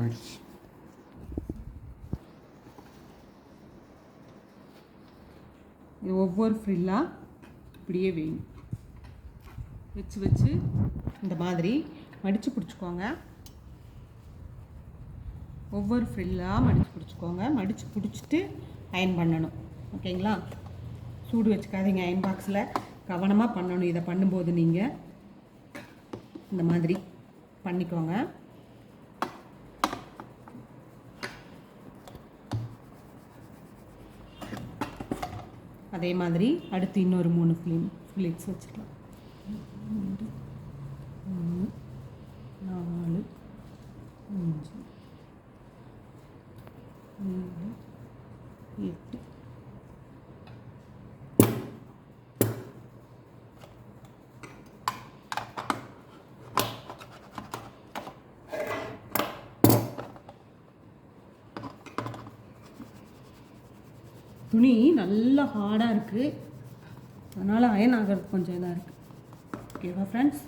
போயிடுச்சு இது ஒவ்வொரு ஃப்ரில்லாக இப்படியே வேணும். வச்சு வச்சு இந்த மாதிரி மடித்து பிடிச்சிக்கோங்க. ஒவ்வொரு ஃப்ரில்லாக மடித்து பிடிச்சிக்கோங்க. மடித்து பிடிச்சிட்டு அயன் பண்ணணும். ஓகேங்களா சூடு வச்சுக்காதீங்க அயன் பாக்ஸில் கவனமாக பண்ணணும். இதை பண்ணும்போது நீங்கள் இந்த மாதிரி பண்ணிக்கோங்க. அதே மாதிரி அடுத்து இன்னொரு மூணு ஃபிலிம் ஃபிலிப்ஸ் வச்சுக்கலாம். துணி நல்லா ஹார்டாக இருக்குது அதனால் அயன் ஆகிறதுக்கு கொஞ்சம் இதாக இருக்குது ஓகேவா ஃப்ரெண்ட்ஸ்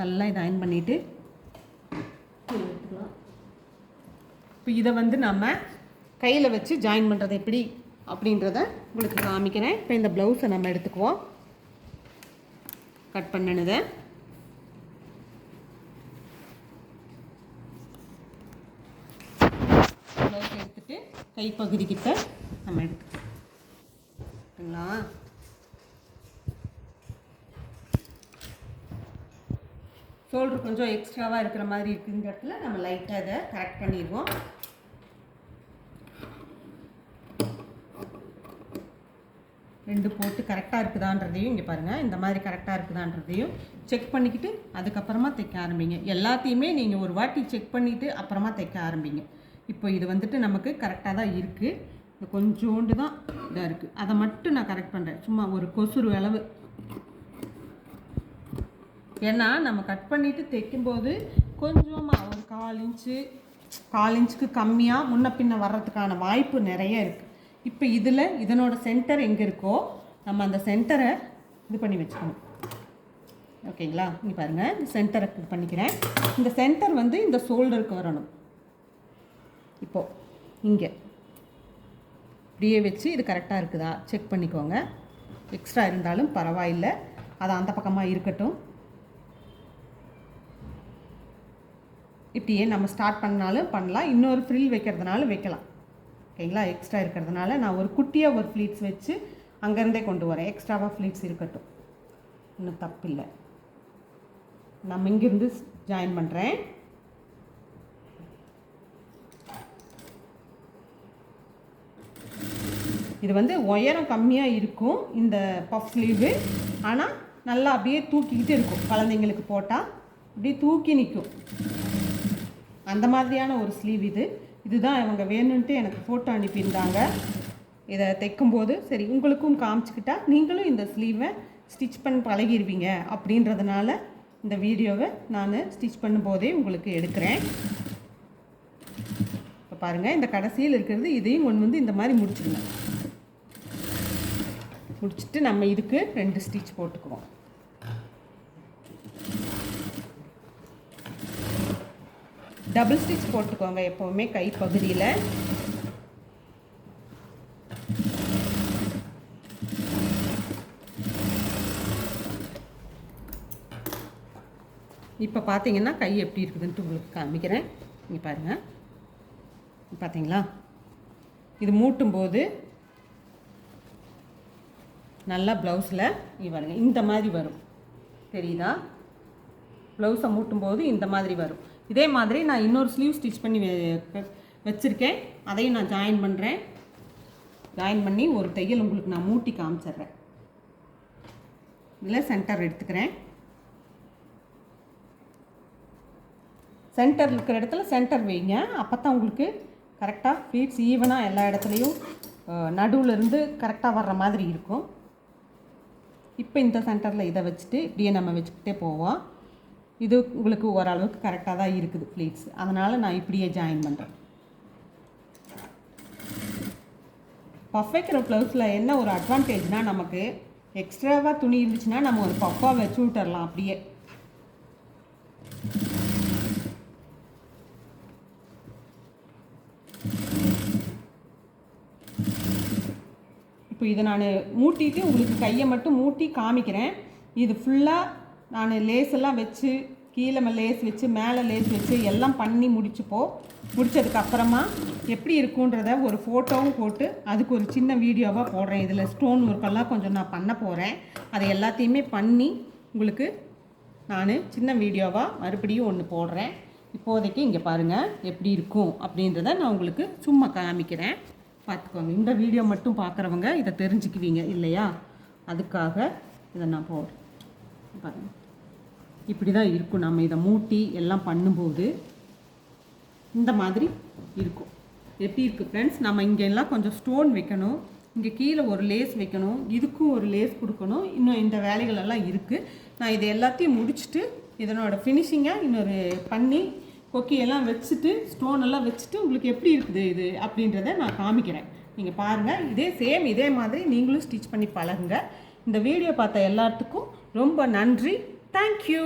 நல்லா இதை அயன் பண்ணிவிட்டு எடுத்துக்கலாம். இப்போ இதை வந்து நம்ம கையில் வச்சு ஜாயின் பண்ணுறது எப்படி அப்படின்றத உங்களுக்கு காமிக்கிறேன். இப்போ இந்த ப்ளவுஸை நம்ம எடுத்துக்குவோம். கட் பண்ணினதை ப்ளவுஸ் எடுத்துட்டு கைப்பகுதி கிட்ட நம்ம எடுத்துக்கலாம். ஷோல்டர் கொஞ்சம் எக்ஸ்ட்ராவாக இருக்கிற மாதிரி இருக்குங்கிற இடத்துல நம்ம லைட்டாக இதை கரெக்ட் பண்ணிடுவோம். ரெண்டு போட்டு கரெக்டாக இருக்குதான்றதையும் இங்கே பாருங்கள் இந்த மாதிரி கரெக்டாக இருக்குதான்றதையும் செக் பண்ணிக்கிட்டு அதுக்கப்புறமா தைக்க ஆரம்பிங்க. எல்லாத்தையுமே நீங்கள் ஒரு வாட்டி செக் பண்ணிவிட்டு அப்புறமா தைக்க ஆரம்பிங்க. இப்போ இது வந்துட்டு நமக்கு கரெக்டாக தான் இருக்குது கொஞ்சோண்டு தான் இதாக இருக்குது அதை மட்டும் நான் கரெக்ட் பண்ணுறேன் சும்மா ஒரு கொசுறு அளவு. ஏன்னா நம்ம கட் பண்ணிவிட்டு தைக்கும்போது கொஞ்சமாக ஒரு கால் இன்ச்சு கால் இன்ச்சுக்கு கம்மியாக முன்ன பின்ன வர்றதுக்கான வாய்ப்பு நிறைய இருக்குது இப்போ இதில் இதனோட சென்டர் எங்கே இருக்கோ நம்ம அந்த சென்டரை இது பண்ணி வச்சுக்கணும். ஓகேங்களா? இங்கே பாருங்கள் இந்த சென்டரை இது பண்ணிக்கிறேன். இந்த சென்டர் வந்து இந்த ஷோல்டருக்கு வரணும். இப்போது இங்கே. இப்படியே வச்சு இது கரெக்டாக இருக்குதா? செக் பண்ணிக்கோங்க. எக்ஸ்ட்ரா இருந்தாலும் பரவாயில்லை. அது அந்த பக்கமாக இருக்கட்டும். இப்படியே நம்ம ஸ்டார்ட் பண்ணாலும் பண்ணலாம். இன்னொரு ஃப்ரில் வைக்கிறதுனால வைக்கலாம். ஓகேங்களா? எக்ஸ்ட்ரா இருக்கிறதுனால நான் ஒரு குட்டியாக ஒரு ஃப்ளீட்ஸ் வச்சு அங்கேருந்தே கொண்டு வரேன். எக்ஸ்ட்ராவாக ஃப்ளீட்ஸ் இருக்கட்டும். இன்னும் தப்பில்லை. நம்ம இங்கேருந்து ஜாயின் பண்ணுறேன் இது வந்து உயரம் கம்மியாக இருக்கும் இந்த பஃப் ஸ்லீவு ஆனால் நல்லா அப்படியே தூக்கிக்கிட்டு இருக்கும். குழந்தைங்களுக்கு போட்டால் அப்படியே தூக்கி நிற்கும் அந்த மாதிரியான ஒரு ஸ்லீவ் இது. இதுதான் இவங்க வேணும்ன்ட்டு எனக்கு ஃபோட்டோ அனுப்பியிருந்தாங்க. இதை தைக்கும்போது சரி உங்களுக்கும் காமிச்சிக்கிட்டா நீங்களும் இந்த ஸ்லீவை ஸ்டிச் பண்ணி பழகிடுவீங்க அப்படின்றதுனால இந்த வீடியோவை நான் ஸ்டிச் பண்ணும்போதே உங்களுக்கு எடுக்கிறேன். இப்போ பாருங்கள் இந்த கடைசியில் இருக்கிறது இதையும் கொண்டு வந்து இந்த மாதிரி முடிச்சிடுங்க முடிச்சுட்டு நம்ம இதுக்கு ரெண்டு ஸ்டிச் போட்டுக்குவோம். டபுள் ஸ்டிச் போட்டுக்கோங்க எப்போவுமே கை பகுதியில். இப்போ பார்த்தீங்கன்னா கை எப்படி இருக்குதுன்ட்டு உங்களுக்கு காமிக்கிறேன். நீங்கள் பாருங்கள் பார்த்தீங்களா இது மூட்டும் போது நல்லா ப்ளவுஸில் இவருங்க இந்த மாதிரி வரும். தெரியுதா? ப்ளவுஸை மூட்டும்போது இந்த மாதிரி வரும். இதே மாதிரி நான் இன்னொரு ஸ்லீவ் ஸ்டிச் பண்ணி வச்சுருக்கேன். அதையும் நான் ஜாயின் பண்ணுறேன் ஜாயின் பண்ணி ஒரு தையல் உங்களுக்கு நான் மூட்டி காமிச்சிடுறேன். இதில் சென்டர் எடுத்துக்கிறேன். சென்டர் இருக்கிற இடத்துல சென்டர் வைங்க. அப்போ தான் உங்களுக்கு கரெக்டாக ஃபீட்ஸ் ஈவனாக எல்லா இடத்துலையும் நடுவில் இருந்து கரெக்டாக வர்ற மாதிரி இருக்கும். இப்போ இந்த சென்டரில் இதை வச்சுட்டு இப்படியே நம்ம வச்சுக்கிட்டே போவோம். இது உங்களுக்கு ஓரளவுக்கு கரெக்டாக தான் இருக்குது ப்ளீட்ஸ் அதனால் நான் இப்படியே ஜாயின் பண்ணுறேன் பஃப் வைக்கிற ப்ளவுஸில் என்ன ஒரு அட்வான்டேஜ்னால் நமக்கு எக்ஸ்ட்ராவாக துணி இருந்துச்சுன்னா நம்ம ஒரு பஃப்பாக வச்சு விட்டுறலாம் அப்படியே. இப்போ இதை நான் மூட்டிட்டு உங்களுக்கு கையை மட்டும் மூட்டி காமிக்கிறேன். இது ஃபுல்லாக நான் லேஸ் எல்லாம் வச்சு கீழே ம- லேஸ் வச்சு மேலே லேஸ் வச்சு எல்லாம் பண்ணி முடிச்சுப்போ முடிச்சதுக்கு அப்புறமா எப்படி இருக்குன்றத ஒரு ஃபோட்டோவும் போட்டு அதுக்கு ஒரு சின்ன வீடியோவாக போடுறேன். இதில் ஸ்டோன் ஒர்க்கெல்லாம் கொஞ்சம் நான் பண்ண போகிறேன் அதை எல்லாத்தையுமே பண்ணி உங்களுக்கு நான் சின்ன வீடியோவாக மறுபடியும் ஒன்று போடுறேன். இப்போதைக்கு இங்கே பாருங்கள் எப்படி இருக்கும் அப்படின்றத நான் உங்களுக்கு சும்மா காமிக்கிறேன். பார்த்துக்கோங்க. இந்த வீடியோ மட்டும் பார்க்குறவங்க இதை தெரிஞ்சுக்குவீங்க இல்லையா? அதுக்காக இதை நான் போடுறேன் பாருங்கள் இப்படி தான் இருக்கும். நம்ம இதை மூட்டி எல்லாம் பண்ணும்போது இந்த மாதிரி இருக்கும். எப்படி இருக்குது ஃப்ரெண்ட்ஸ் நம்ம இங்கே எல்லாம் கொஞ்சம் ஸ்டோன் வைக்கணும். இங்கே கீழே ஒரு லேஸ் வைக்கணும். இதுக்கும் ஒரு லேஸ் கொடுக்கணும். இன்னும் இந்த வேலைகள் எல்லாம் இருக்குது நான் இது எல்லாத்தையும் முடிச்சுட்டு இதனோட ஃபினிஷிங்காக இன்னொரு பண்ணி கொக்கியெல்லாம் வச்சுட்டு ஸ்டோன் எல்லாம் வச்சுட்டு உங்களுக்கு எப்படி இருக்குது இது அப்படின்றத நான் காமிக்கிறேன். நீங்கள் பாருங்கள் இதே சேம் இதே மாதிரி நீங்களும் ஸ்டிச் பண்ணி பழகுங்க. இந்த வீடியோ பார்த்த எல்லாத்துக்கும் ரொம்ப நன்றி. தேங்க்யூ